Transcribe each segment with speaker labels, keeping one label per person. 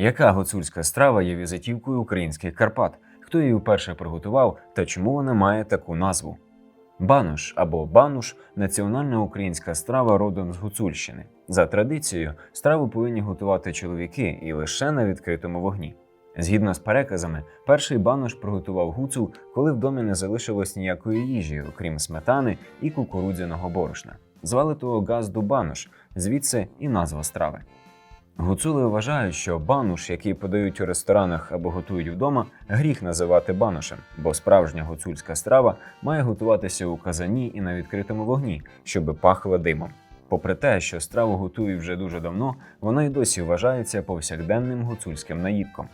Speaker 1: Яка гуцульська страва є візитівкою українських Карпат? Хто її вперше приготував та чому вона має таку назву? Банош або бануш національна українська страва родом з Гуцульщини. За традицією, страву повинні готувати чоловіки і лише на відкритому вогні. Згідно з переказами, перший банош приготував гуцул, коли в домі не залишилось ніякої їжі, окрім сметани і кукурудзяного борошна. Звали того газду банош, звідси і назва страви. Гуцули вважають, що бануш, який подають у ресторанах або готують вдома, гріх називати банушем, бо справжня гуцульська страва має готуватися у казані і на відкритому вогні, щоб пахло димом. Попри те, що страву готують вже дуже давно, вона й досі вважається повсякденним гуцульським наїдком.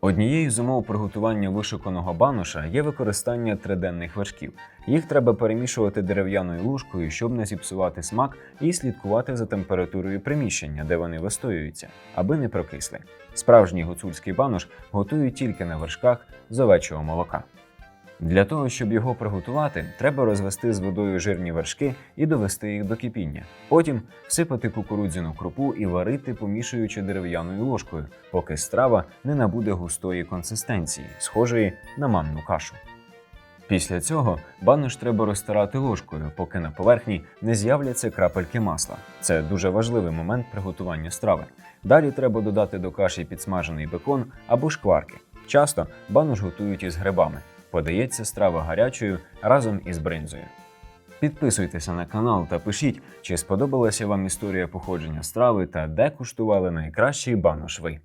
Speaker 1: Однією з умов приготування вишуканого бануша є використання триденних вершків. Їх треба перемішувати дерев'яною ложкою, щоб не зіпсувати смак, і слідкувати за температурою приміщення, де вони вистоюються, аби не прокисли. Справжній гуцульський банош готують тільки на вершках з овечого молока. Для того, щоб його приготувати, треба розвести з водою жирні вершки і довести їх до кипіння. Потім всипати кукурудзяну крупу і варити, помішуючи дерев'яною ложкою, поки страва не набуде густої консистенції, схожої на манну кашу. Після цього банош треба розтирати ложкою, поки на поверхні не з'являться крапельки масла. Це дуже важливий момент приготування страви. Далі треба додати до каші підсмажений бекон або шкварки. Часто банош готують із грибами. Подається страва гарячою разом із бринзою. Підписуйтеся на канал та пишіть, чи сподобалася вам історія походження страви та де куштували найкращий банош ви.